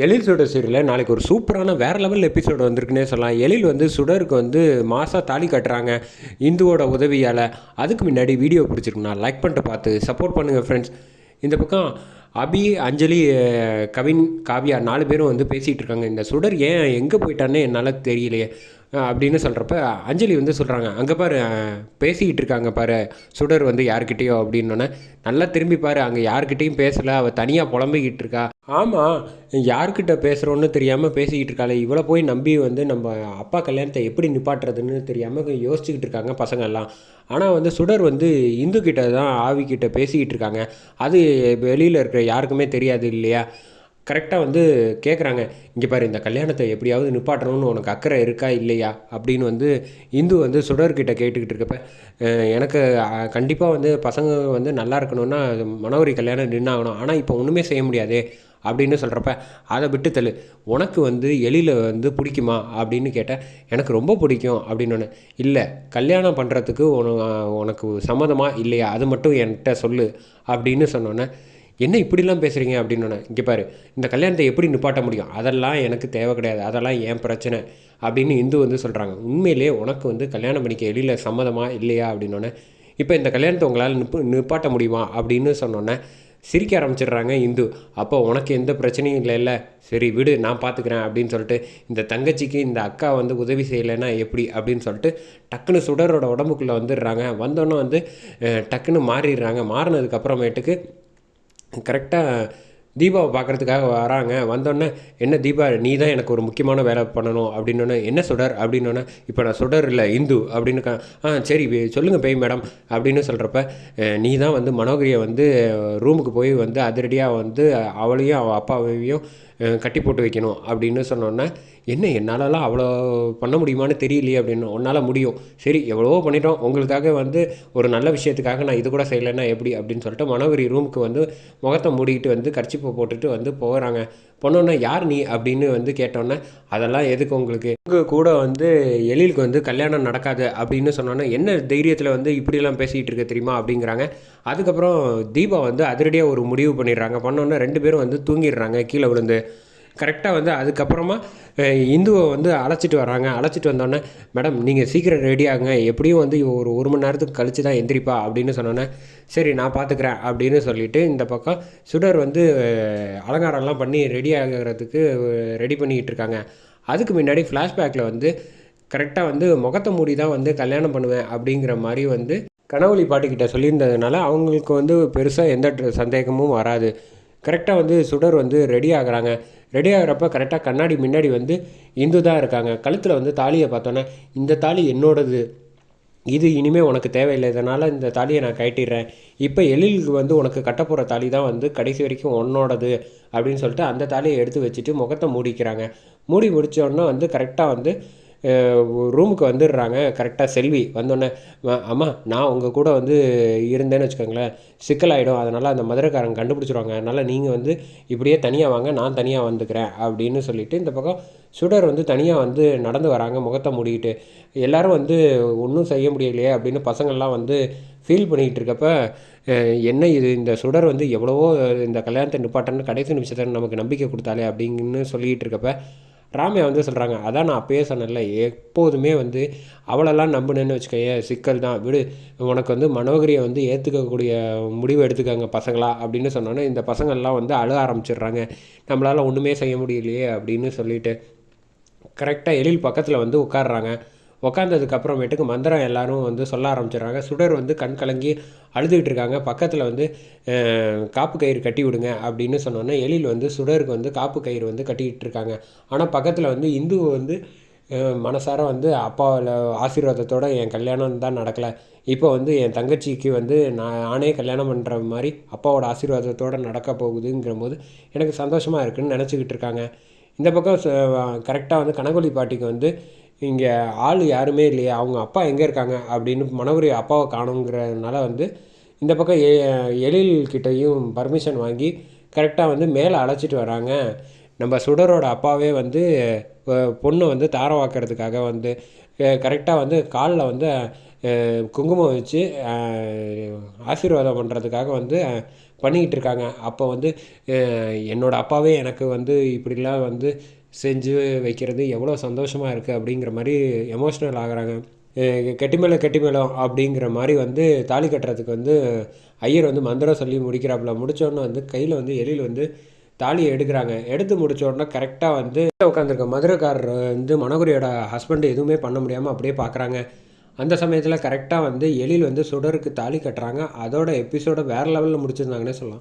எழில் சுட சீரியலில் நாளைக்கு ஒரு சூப்பரான வேறு லெவல் எபிசோடு வந்திருக்குன்னே சொல்லலாம். எழில் வந்து சுடருக்கு வந்து மாதம் தாலி கட்டுறாங்க இந்துவோட உதவியால். அதுக்கு முன்னாடி வீடியோ பிடிச்சிருக்குண்ணா லைக் பண்ணிட்டு பார்த்து சப்போர்ட் பண்ணுங்கள் ஃப்ரெண்ட்ஸ் இந்த பக்கம் அபி அஞ்சலி கவின் காவியா நாலு பேரும் வந்து பேசிகிட்டு இருக்காங்க. இந்த சுடர் ஏன் எங்கே போயிட்டான்னு என்னால் தெரியலையே. அப்படின்னு சொல்கிறப்ப அஞ்சலி வந்து சொல்கிறாங்க அங்கே பாரு பேசிக்கிட்டு இருக்காங்க பாரு சுடர் வந்து யார்கிட்டயோ அப்படின்னோடனே நல்லா திரும்பி பாரு அங்கே யாருக்கிட்டேயும் பேசலை அவள் தனியாக புலம்பிக்கிட்டு இருக்கா. ஆமாம் யார்கிட்ட பேசுகிறோன்னு தெரியாமல் பேசிக்கிட்டு இருக்காளே இவ்வளோ போய் நம்பி வந்து நம்ம அப்பா கல்யாணத்தை எப்படி நிப்பாட்டுறதுன்னு தெரியாமல் யோசிச்சுக்கிட்டு இருக்காங்க பசங்க எல்லாம் ஆனால் வந்து சுடர் வந்து இந்து கிட்ட தான் ஆவி பேசிக்கிட்டு இருக்காங்க. அது வெளியில் இருக்கிற யாருக்குமே தெரியாது இல்லையா? கரெக்டாக வந்து கேட்குறாங்க இங்கே பாரு இந்த கல்யாணத்தை எப்படியாவது நிப்பாட்டணும்னு உனக்கு அக்கறை இருக்கா இல்லையா? அப்படின்னு வந்து இந்து வந்து சுடர்கிட்ட கேட்டுக்கிட்டு இருக்கப்ப எனக்கு கண்டிப்பாக வந்து பசங்க வந்து நல்லா இருக்கணும்னா மனோகரி கல்யாணம் நின்னாகணும் ஆனால் இப்போ ஒன்றுமே செய்ய முடியாதே அப்படின்னு சொல்கிறப்ப அதை விட்டு தள்ளு. உனக்கு வந்து எலியில் வந்து பிடிக்குமா? அப்படின்னு கேட்டால் எனக்கு ரொம்ப பிடிக்கும் அப்படின்னு இல்லை கல்யாணம் பண்ணுறதுக்கு உனக்கு சம்மதமாக இல்லையா? அது மட்டும் என்கிட்ட சொல்லு அப்படின்னு சொன்னோன்னே என்ன இப்படிலாம் பேசுகிறீங்க அப்படின்னு இங்கே பாரு இந்த கல்யாணத்தை எப்படி நிப்பாட்ட முடியும்? அதெல்லாம் எனக்கு தேவை கிடையாது. அதெல்லாம் ஏன் பிரச்சனை? அப்படின்னு இந்து வந்து சொல்கிறாங்க உண்மையிலேயே உனக்கு வந்து கல்யாணம் பண்ணிக்க எழில சம்மதமா இல்லையா அப்படின்னோடனே இப்போ இந்த கல்யாணத்தை உங்களால் நிப்பு நிப்பாட்ட முடியுமா அப்படின்னு சொன்னோன்னே சிரிக்க ஆரம்பிச்சிடுறாங்க இந்து. அப்போ உனக்கு எந்த பிரச்சனையும் இல்லைல்ல சரி விடு நான் பார்த்துக்கிறேன் அப்படின்னு சொல்லிட்டு இந்த தங்கச்சிக்கு இந்த அக்கா வந்து உதவி செய்யலைன்னா எப்படி அப்படின்னு சொல்லிட்டு டக்குன்னு சுடரோட உடம்புக்குள்ளே வந்துடுறாங்க. வந்தோன்னே வந்து டக்குன்னு மாறிடுறாங்க. மாறினதுக்கப்புறமேட்டுக்கு கரெக்டாக தீபாவை பார்க்குறதுக்காக வராங்க. வந்தோடனே என்ன தீபா நீ தான் எனக்கு ஒரு முக்கியமான வேலை பண்ணணும். அப்படின்னோடனே என்ன சுடர்? அப்படின்னோடனே இப்போ நான் சுடர் இல்லை இந்து. அப்படின்னு ஆ சரி சொல்லுங்கள் சொல்லுங்க பேய் மேடம். அப்படின்னு சொல்கிறப்ப நீ தான் வந்து மனோகரியை வந்து ரூமுக்கு போய் வந்து அதிரடியாக வந்து அவளையும் அவள் அப்பாவையும் கட்டி போட்டு வைக்கணும். அப்படின்னு சொன்னோன்னே என்ன என்னாலலாம் அவ்வளோ பண்ண முடியுமான்னு தெரியலையே அப்படின்னு உன்னால் முடியும். சரி எவ்வளவோ பண்ணிட்டோம். உங்களுக்காக வந்து ஒரு நல்ல விஷயத்துக்காக நான் இது கூட செய்யலைன்னா எப்படி? அப்படின்னு சொல்லிட்டு மனோகரி ரூமுக்கு வந்து முகத்தை மூடிக்கிட்டு வந்து கர்ச்சிப்பை போட்டுட்டு வந்து போகிறாங்க. பொண்ணோன்னே யார் நீ? அப்படின்னு வந்து கேட்டோன்னே அதெல்லாம் எதுக்கு உங்களுக்கு? உங்கள் கூட வந்து எழிலுக்கு வந்து கல்யாணம் நடக்காது. அப்படின்னு சொன்னோன்னே என்ன தைரியத்தில் வந்து இப்படியெல்லாம் பேசிகிட்டு இருக்க தெரியுமா? அப்படிங்கிறாங்க. அதுக்கப்புறம் தீபா வந்து அதிரடியாக ஒரு முடிவு பண்ணிடுறாங்க. பண்ணோன்னே ரெண்டு பேரும் வந்து தூங்கிடுறாங்க கீழே விழுந்து. கரெக்டாக வந்து அதுக்கப்புறமா இந்துவை வந்து அழைச்சிட்டு வராங்க. அழைச்சிட்டு வந்தோடனே மேடம் நீங்கள் சீக்கிரம் ரெடி ஆகுங்க. எப்படியும் வந்து ஒரு ஒரு மணி நேரத்துக்கு கழிச்சு தான் எந்திரிப்பா அப்படின்னு சொன்னோன்னே சரி நான் பார்த்துக்கிறேன் அப்படின்னு சொல்லிவிட்டு இந்த பக்கம் சுடர் வந்து அலங்காரம்லாம் பண்ணி ரெடி ஆகிறதுக்கு ரெடி பண்ணிக்கிட்டு இருக்காங்க. அதுக்கு முன்னாடி ஃப்ளாஷ்பேக்கில் வந்து கரெக்டாக வந்து முகத்தை மூடி தான் வந்து கல்யாணம் பண்ணுவேன் அப்படிங்கிற மாதிரி வந்து கனவுளி பாட்டிக்கிட்ட சொல்லியிருந்ததுனால அவங்களுக்கு வந்து பெருசாக எந்த சந்தேகமும் வராது. கரெக்டாக வந்து சுடர் வந்து ரெடி ஆகுறாங்க. ரெடி ஆகிறப்ப கரெக்டாக கண்ணாடி முன்னாடி வந்து இந்து தான் இருக்காங்க. கழுத்தில் வந்து தாலியை பார்த்தோன்னே இந்த தாலி என்னோடது. இது இனிமேல் உனக்கு தேவையில்லை. இதனால் இந்த தாலியை நான் கட்டிடுறேன் இப்போ எழிலுக்கு வந்து உனக்கு கட்ட போகிற தாலி தான் வந்து கடைசி வரைக்கும் உன்னோடது அப்படின்னு சொல்லிட்டு அந்த தாலியை எடுத்து வச்சுட்டு முகத்தை மூடிக்கிறாங்க. மூடி முடித்தோடனே வந்து கரெக்டாக வந்து ரூமுக்கு வந்துடுறாங்க. கரெக்டாக செல்வி வந்தோடனே "அம்மா, நான் உங்கள் கூட வந்து இருந்தேன்னு வச்சுக்கோங்களேன். சிக்கலாயிடும். அதனால் அந்த மதுரைக்காரங்க கண்டுபிடிச்சிருவாங்க. அதனால் நீங்கள் வந்து இப்படியே தனியாக வாங்க. நான் தனியாக வந்துக்கிறேன். அப்படின்னு சொல்லிவிட்டு இந்த பக்கம் சுடர் வந்து தனியாக வந்து நடந்து வராங்க. முகத்தை மூடிக்கிட்டு எல்லோரும் வந்து ஒன்றும் செய்ய முடியலையே? அப்படின்னு பசங்கள்லாம் வந்து ஃபீல் பண்ணிக்கிட்டு இருக்கப்ப என்ன இது? இந்த சுடர் வந்து எவ்வளவோ இந்த கல்யாணத்தை நிப்பாட்டன்னு கடைசி நிமிஷத்தை நமக்கு நம்பிக்கை கொடுத்தாலே அப்படின்னு சொல்லிக்கிட்டு இருக்கப்ப ராமையா வந்து சொல்கிறாங்க அதான் நான் அப்பயே சொன்னேன்ல எப்போதுமே வந்து அவளெல்லாம் நம்பினேன்னு வச்சுக்கோயேன் சிக்கல் தான். விடு உனக்கு வந்து மனோகரியை வந்து ஏற்றுக்கக்கூடிய முடிவு எடுத்துக்காங்க பசங்களா அப்படின்னு சொன்னோன்னே இந்த பசங்கள்லாம் வந்து அழ ஆரம்பிச்சிடுறாங்க. நம்மளால் ஒன்றுமே செய்ய முடியலையே அப்படின்னு சொல்லிட்டு கரெக்டாக எழில் பக்கத்தில் வந்து உட்காடுறாங்க உட்காந்ததுக்கு அப்புறமேட்டுக்கு மந்திரம் எல்லாரும் வந்து சொல்ல ஆரம்பிச்சிடுறாங்க. சுடர் வந்து கண் கலங்கி அழுதுகிட்டு இருக்காங்க. பக்கத்தில் வந்து காப்பு கயிறு கட்டி விடுங்க அப்படின்னு சொன்னோன்னே எழில் வந்து சுடருக்கு வந்து காப்பு கயிறு வந்து கட்டிக்கிட்டு இருக்காங்க. ஆனால் பக்கத்தில் வந்து இந்து வந்து மனசார வந்து அப்பாவில் ஆசீர்வாதத்தோடு என் கல்யாணம் தான் நடக்கலை. இப்போ வந்து என் தங்கச்சிக்கு வந்து நான் நானே கல்யாணம் பண்ணுற மாதிரி அப்பாவோட ஆசீர்வாதத்தோடு நடக்க போகுதுங்கிற போது எனக்கு சந்தோஷமாக இருக்குன்னு நினச்சிக்கிட்டு இருக்காங்க. இந்த பக்கம் கரெக்டாக வந்து கனகொலி பாட்டிக்கு வந்து இங்கே ஆள் யாருமே இல்லையே அவங்க அப்பா எங்கே இருக்காங்க அப்படின்னு மனோகரி அப்பாவை காணுங்கிறதுனால வந்து இந்த பக்கம் எ எழில்கிட்டையும் பர்மிஷன் வாங்கி கரெக்டாக வந்து மேலே அழைச்சிட்டு வராங்க. நம்ம சுடரோட அப்பாவே வந்து பொண்ணை வந்து தாரவாக்கிறதுக்காக வந்து கரெக்டாக வந்து காலில் வந்து குங்குமம் வச்சு ஆசீர்வாதம் பண்ணுறதுக்காக வந்து பண்ணிக்கிட்டு இருக்காங்க. அப்போ வந்து என்னோடய அப்பாவே எனக்கு வந்து இப்படிலாம் வந்து செஞ்சு வைக்கிறது எவ்வளோ சந்தோஷமாக இருக்குது அப்படிங்கிற மாதிரி எமோஷ்னல் ஆகிறாங்க. கெட்டிமேல கெட்டிமேலம் அப்படிங்கிற மாதிரி வந்து தாலி கட்டுறதுக்கு வந்து ஐயர் வந்து மந்திரம் சொல்லி முடிக்கிறாப்புல. முடித்தோடனே வந்து கையில் வந்து எழில் வந்து தாலியை எடுக்கிறாங்க. எடுத்து முடிச்ச உடனே கரெக்டாக வந்து உட்காந்துருக்க மதுரைக்காரர் வந்து மனோகரியோட ஹஸ்பண்ட் எதுவுமே பண்ண முடியாமல் அப்படியே பார்க்குறாங்க அந்த சமயத்தில் கரெக்டாக வந்து எழில் வந்து சுடருக்கு தாலி கட்டுறாங்க. அதோட எபிசோட வேறு லெவலில் முடிச்சிருந்தாங்கன்னே சொல்லலாம்.